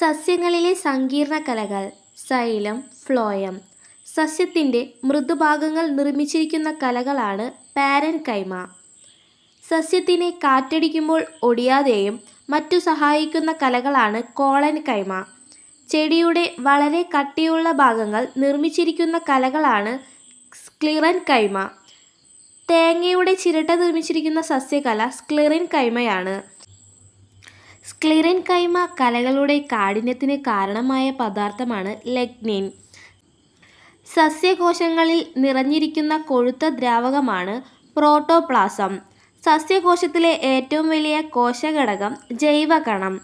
സസ്യങ്ങളിലെ സങ്കീർണ കലകൾ xylem phloem. സസ്യത്തിന്റെ മൃദുഭാഗങ്ങൾ നിർമ്മിച്ചിരിക്കുന്ന കലകളാണ് പാരൻ കൈമ. സസ്യത്തിനെ കാറ്റടിക്കുമ്പോൾ ഒടിയാതെയും മറ്റു സഹായിക്കുന്ന കലകളാണ് കോളൻ കൈമ. ചെടിയുടെ വളരെ കട്ടിയുള്ള ഭാഗങ്ങൾ നിർമ്മിച്ചിരിക്കുന്ന കലകളാണ് സ്ക്ലിറൻ കൈമ. തേങ്ങയുടെ ചിരട്ട നിർമ്മിച്ചിരിക്കുന്ന സസ്യകല സ്ക്ലിറിൻകൈമയാണ് സ്ക്ലിറിൻകൈമ കലകളുടെ കാഠിന്യത്തിന് കാരണമായ പദാർത്ഥമാണ് ലെഗ്നിൻ. സസ്യകോശങ്ങളിൽ നിറഞ്ഞിരിക്കുന്ന കൊഴുത്ത ദ്രാവകമാണ് പ്രോട്ടോപ്ലാസം. സസ്യകോശത്തിലെ ഏറ്റവും വലിയ കോശഘടകം ജൈവകണം.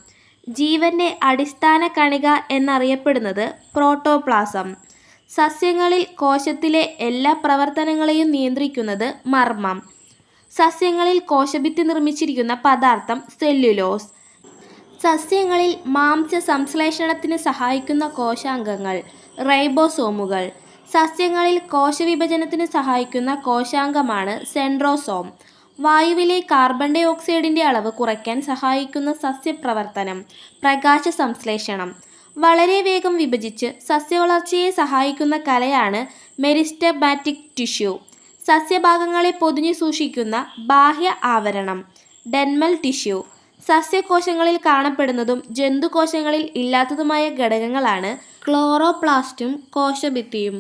ജീവന്റെ അടിസ്ഥാന കണിക എന്നറിയപ്പെടുന്നത് പ്രോട്ടോപ്ലാസം. സസ്യങ്ങളിൽ കോശത്തിലെ എല്ലാ പ്രവർത്തനങ്ങളെയും നിയന്ത്രിക്കുന്നത് മർമ്മം. സസ്യങ്ങളിൽ കോശഭിത്തി നിർമ്മിച്ചിരിക്കുന്ന പദാർത്ഥം സെല്ലുലോസ്. സസ്യങ്ങളിൽ മാംസ സംശ്ലേഷണത്തിന് സഹായിക്കുന്ന കോശാംഗങ്ങൾ റൈബോസോമുകൾ. സസ്യങ്ങളിൽ കോശവിഭജനത്തിന് സഹായിക്കുന്ന കോശാംഗമാണ് സെൻട്രോസോം. വായുവിലെ കാർബൺ ഡൈ ഓക്സൈഡിന്റെ അളവ് കുറയ്ക്കാൻ സഹായിക്കുന്ന സസ്യപ്രവർത്തനം പ്രകാശ സംശ്ലേഷണം. വളരെ വേഗം വിഭജിച്ച് സസ്യവളർച്ചയെ സഹായിക്കുന്ന കലയാണ് മെരിസ്റ്റമാറ്റിക് ടിഷ്യൂ. സസ്യഭാഗങ്ങളെ പൊതിഞ്ഞു സൂക്ഷിക്കുന്ന ബാഹ്യ ആവരണം ഡെൻമൽ ടിഷ്യൂ. സസ്യകോശങ്ങളിൽ കാണപ്പെടുന്നതും ജന്തുകോശങ്ങളിൽ ഇല്ലാത്തതുമായ ഘടകങ്ങളാണ് ക്ലോറോപ്ലാസ്റ്റും കോശഭിത്തിയും.